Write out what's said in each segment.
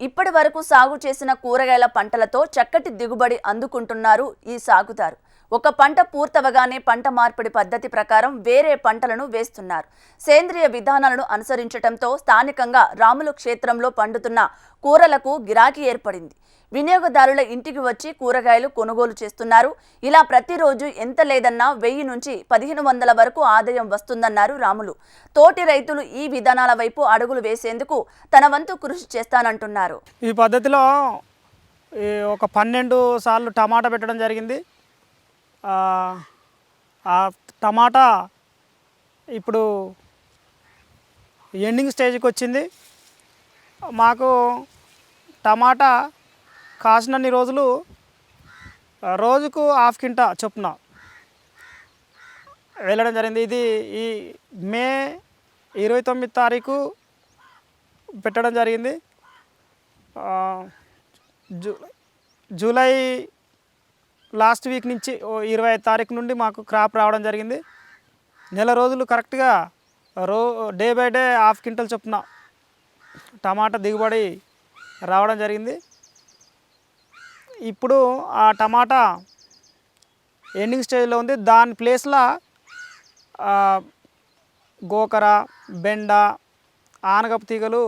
ఇప్పటి వరకు సాగు చేసిన కూరగాయల పంటలతో చక్కటి దిగుబడి అందుకుంటున్నారు ఈ సాగుదారు. ఒక పంట పూర్తవగానే పంట మార్పిడి పద్ధతి ప్రకారం వేరే పంటలను వేస్తున్నారు. సేంద్రియ విధానాలను అనుసరించడంతో స్థానికంగా రాములు క్షేత్రంలో పండుతున్న కూరలకు గిరాకీ ఏర్పడింది. వినియోగదారుల ఇంటికి వచ్చి కూరగాయలు కొనుగోలు చేస్తున్నారు. ఇలా ప్రతిరోజు ఎంత లేదన్నా వెయ్యి నుంచి పదిహేను వందల వరకు ఆదాయం వస్తుందన్నారు రాములు. తోటి రైతులు ఈ విధానాల వైపు అడుగులు వేసేందుకు తన వంతు కృషి చేస్తానంటున్నారు. ఈ పద్ధతిలో ఒక పన్నెండు సార్లు టమాటా పెట్టడం జరిగింది. ఆ, టమాటా ఇప్పుడు ఎండింగ్ స్టేజ్కి వచ్చింది. మాకు టమాటా కాసినన్ని రోజులు రోజుకు హాఫ్ కింటా చొప్పున వెళ్ళడం జరిగింది. ఇది ఈ మే ఇరవై తొమ్మిది తారీఖు పెట్టడం జరిగింది. జూ జూలై లాస్ట్ వీక్ నుంచి ఓ ఇరవై ఐదు తారీఖు నుండి మాకు క్రాప్ రావడం జరిగింది. నెల రోజులు కరెక్ట్గా రో day by day half quintal చొప్పున టమాటా దిగుబడి రావడం జరిగింది. ఇప్పుడు ఆ టమాటా ఎండింగ్ స్టేజ్లో ఉంది. దాని ప్లేస్లో గోకర బెండ ఆనగపు తీగలు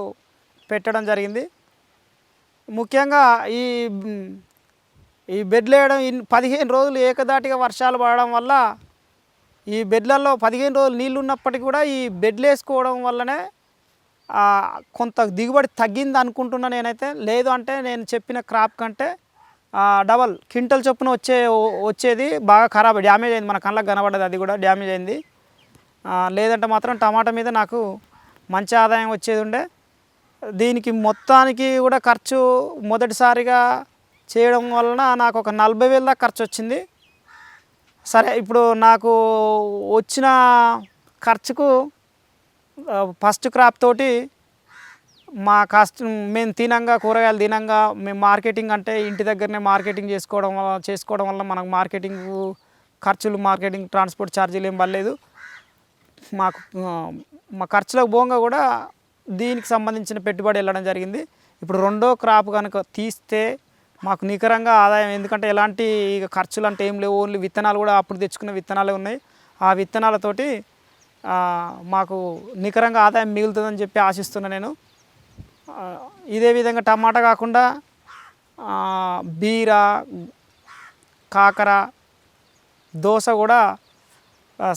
పెట్టడం జరిగింది. ముఖ్యంగా ఈ ఈ బెడ్లు వేయడం పదిహేను రోజులు ఏకదాటిగా వర్షాలు పడడం వల్ల ఈ బెడ్లలో పదిహేను రోజులు నీళ్ళు ఉన్నప్పటికీ కూడా ఈ బెడ్లు వేసుకోవడం వల్లనే కొంత దిగుబడి తగ్గింది అనుకుంటున్నా నేనైతే. లేదు అంటే నేను చెప్పిన క్రాప్ కంటే డబల్ క్వింటల్ చొప్పున వచ్చే వచ్చేది బాగా ఖరాబ్ డ్యామేజ్ అయింది. మన కళ్ళకు కనబడ్డది అది కూడా డ్యామేజ్ అయింది. లేదంటే మాత్రం టమాటా మీద నాకు మంచి ఆదాయం వచ్చేది ఉండే. దీనికి మొత్తానికి కూడా ఖర్చు మొదటిసారిగా చేయడం వలన నాకు ఒక నలభై వేల దాకా ఖర్చు వచ్చింది. సరే ఇప్పుడు నాకు వచ్చిన ఖర్చుకు ఫస్ట్ క్రాప్ తోటి మా కాస్ట్ మేము తినంగా కూరగాయలు తినంగా మేము మార్కెటింగ్ అంటే ఇంటి దగ్గరనే మార్కెటింగ్ చేసుకోవడం వల్ల చేసుకోవడం వల్ల మనకు మార్కెటింగ్ ఖర్చులు మార్కెటింగ్ ట్రాన్స్పోర్ట్ ఛార్జీలు ఏం పర్లేదు మాకు మా ఖర్చులకు పోగా కూడా దీనికి సంబంధించిన పెట్టుబడి వెళ్ళడం జరిగింది. ఇప్పుడు రెండో క్రాప్ కనుక తీస్తే మాకు నికరంగా ఆదాయం ఎందుకంటే ఎలాంటి ఇక ఖర్చులు అంటే ఏం లేవు ఓన్లీ విత్తనాలు కూడా అప్పుడు తెచ్చుకున్న విత్తనాలే ఉన్నాయి. ఆ విత్తనాలతోటి మాకు నికరంగా ఆదాయం మిగులుతుందని చెప్పి ఆశిస్తున్నా నేను. ఇదే విధంగా టమాటా కాకుండా బీర కాకర దోస కూడా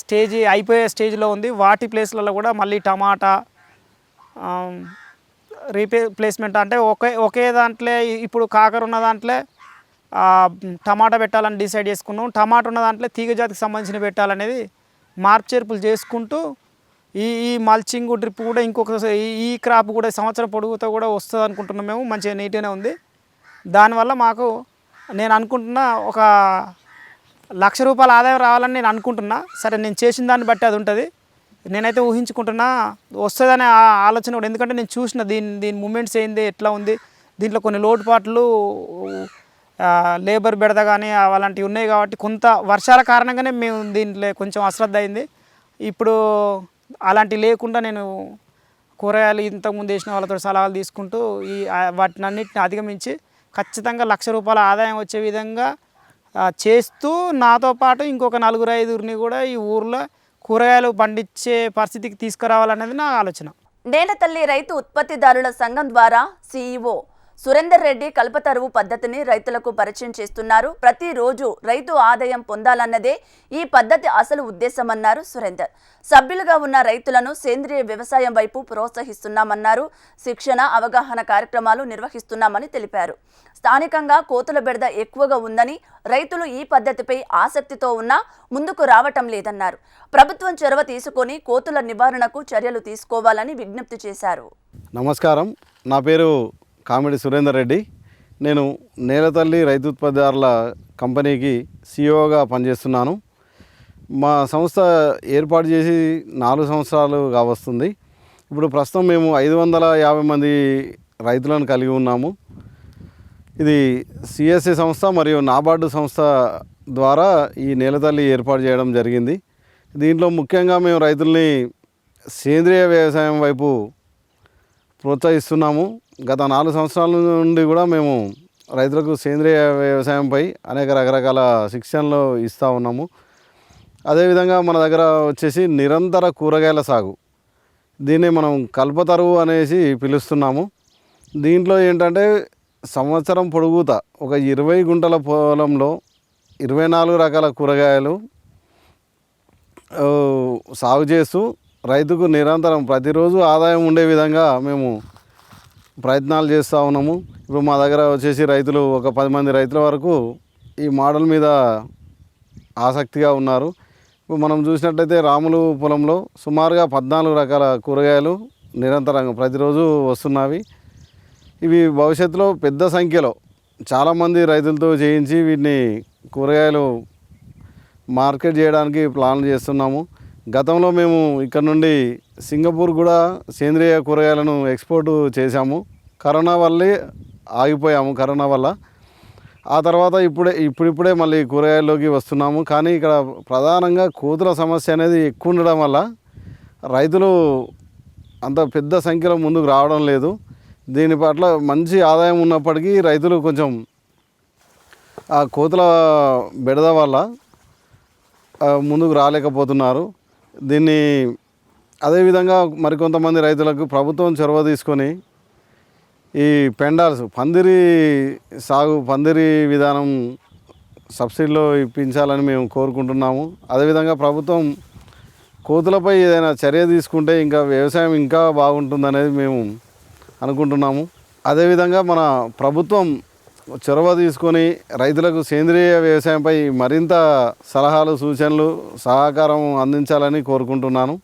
స్టేజీ అయిపోయే స్టేజ్లో ఉంది. వాటి ప్లేస్లలో కూడా మళ్ళీ టమాటా రీపే ప్లేస్మెంట్ అంటే ఒకే ఒకే దాంట్లో ఇప్పుడు కాకర ఉన్న దాంట్లో టమాటా పెట్టాలని డిసైడ్ చేసుకున్నాం. టమాటా ఉన్న దాంట్లో తీగ జాతికి సంబంధించిన పెట్టాలనేది మార్పు చేర్పులు చేసుకుంటూ ఈ ఈ మల్చింగ్ డ్రిప్ కూడా ఇంకొక ఈ- ఈ క్రాప్ కూడా సంవత్సరం పొడుగుతో కూడా వస్తుంది అనుకుంటున్నాం మేము మంచిగా నీట్గానే ఉంది. దానివల్ల మాకు నేను అనుకుంటున్న ఒక లక్ష రూపాయల ఆదాయం రావాలని నేను అనుకుంటున్నా. సరే నేను చేసిన దాన్ని బట్టి అది ఉంటుంది. నేనైతే ఊహించుకుంటున్నా వస్తుందనే ఆ- ఆలోచన కూడా. ఎందుకంటే నేను చూసిన దీని దీని మూమెంట్స్ ఏంది ఎట్లా ఉంది దీంట్లో కొన్ని లోటుపాట్లు లేబర్ బెడద కానీ అలాంటివి ఉన్నాయి కాబట్టి కొంత వర్షాల కారణంగానే మేము దీంట్లో కొంచెం అశ్రద్ధ అయింది. ఇప్పుడు అలాంటివి లేకుండా నేను కూరగాయలు ఇంతకుముందు వేసిన వాళ్ళతో సలహాలు తీసుకుంటూ ఈ వాటిని అన్నిటిని అధిగమించి ఖచ్చితంగా లక్ష రూపాయల ఆదాయం వచ్చే విధంగా చేస్తూ నాతో పాటు ఇంకొక నలుగురు ఐదుగురిని కూడా ఈ ఊర్లో కూరగాయలు పండించే పరిస్థితికి తీసుకురావాలనేది నా ఆలోచన. నేలతల్లి రైతు ఉత్పత్తిదారుల సంఘం ద్వారా సీఈఓ సురేందర్ రెడ్డి కల్పతరువు పద్ధతిని రైతులకు పరిచయం చేస్తున్నారు. ప్రతిరోజు రైతు ఆదాయం పొందాలన్నదే ఈ పద్ధతి అసలు ఉద్దేశమన్నారు సురేందర్. సభ్యులుగా ఉన్న రైతులను సేంద్రియ వ్యవసాయం వైపు ప్రోత్సహిస్తున్నామన్నారు. శిక్షణ అవగాహన కార్యక్రమాలు నిర్వహిస్తున్నామని తెలిపారు. స్థానికంగా కోతుల బెడద ఎక్కువగా ఉందని రైతులు ఈ పద్ధతిపై ఆసక్తితో ఉన్నా ముందుకు రావటం లేదన్నారు. ప్రభుత్వం చొరవ తీసుకొని కోతుల నివారణకు చర్యలు తీసుకోవాలని విజ్ఞప్తి చేశారు. నమస్కారం. నా పేరు కామెడి సురేందర్ రెడ్డి. నేను నేలతల్లి రైతు ఉత్పత్తిదారుల కంపెనీకి సిఇఓగా పనిచేస్తున్నాను. మా సంస్థ ఏర్పాటు చేసి నాలుగు సంవత్సరాలు కావస్తుంది. ఇప్పుడు ప్రస్తుతం మేము ఐదు వందల యాభై మంది రైతులను కలిగి ఉన్నాము. ఇది సిఎస్సి సంస్థ మరియు నాబార్డు సంస్థ ద్వారా ఈ నేలతల్లి ఏర్పాటు చేయడం జరిగింది. దీంట్లో ముఖ్యంగా మేము రైతుల్ని సేంద్రియ వ్యవసాయం వైపు ప్రోత్సహిస్తున్నాము. గత నాలుగు సంవత్సరాల నుండి కూడా మేము రైతులకు సేంద్రియ వ్యవసాయంపై అనేక రకరకాల శిక్షణలు ఇస్తూ ఉన్నాము. అదేవిధంగా మన దగ్గర వచ్చేసి నిరంతర కూరగాయల సాగు. దీన్ని మనం కల్పతరువు అనేసి పిలుస్తున్నాము. దీంట్లో ఏంటంటే సంవత్సరం పొడుగుత ఒక ఇరవై గుంటల పొలంలో ఇరవై నాలుగు రకాల కూరగాయలు సాగు చేస్తూ రైతుకు నిరంతరం ప్రతిరోజు ఆదాయం ఉండే విధంగా మేము ప్రయత్నాలు చేస్తూ ఉన్నాము. ఇప్పుడు మా దగ్గర వచ్చేసి రైతులు ఒక పది మంది రైతుల వరకు ఈ మోడల్ మీద ఆసక్తిగా ఉన్నారు. ఇప్పుడు మనం చూసినట్లయితే రాములు పొలంలో సుమారుగా పద్నాలుగు రకాల కూరగాయలు నిరంతరంగా ప్రతిరోజు వస్తున్నవి. ఇవి భవిష్యత్తులో పెద్ద సంఖ్యలో చాలామంది రైతులతో చేయించి వీటిని కూరగాయలు మార్కెట్ చేయడానికి ప్లాన్ చేస్తున్నాము. గతంలో మేము ఇక్కడ నుండి సింగపూర్ కూడా సేంద్రియ కూరగాయలను ఎక్స్పోర్ట్ చేశాము. కరోనా వల్లే ఆగిపోయాము కరోనా వల్ల. ఆ తర్వాత ఇప్పుడే ఇప్పుడిప్పుడే మళ్ళీ కూరగాయల్లోకి వస్తున్నాము. కానీ ఇక్కడ ప్రధానంగా కోతుల సమస్య అనేది ఎక్కువ ఉండడం వల్ల రైతులు అంత పెద్ద సంఖ్యలో ముందుకు రావడం లేదు. దీని పట్ల మంచి ఆదాయం ఉన్నప్పటికీ రైతులు కొంచెం ఆ కోతుల బెడద వల్ల ముందుకు రాలేకపోతున్నారు. దీన్ని అదేవిధంగా మరికొంతమంది రైతులకు ప్రభుత్వం చొరవ తీసుకొని ఈ పెండాల్స్ పందిరి సాగు పందిరి విధానం సబ్సిడీలో ఇప్పించాలని మేము కోరుకుంటున్నాము. అదేవిధంగా ప్రభుత్వం కోతులపై ఏదైనా చర్య తీసుకుంటే ఇంకా వ్యవసాయం ఇంకా బాగుంటుందనేది మేము అనుకుంటున్నాము. అదేవిధంగా మన ప్రభుత్వం చొరవ తీసుకొని రైతులకు సేంద్రియ వ్యవసాయంపై మరింత సలహాలు సూచనలు సహకారం అందించాలని కోరుకుంటున్నాను.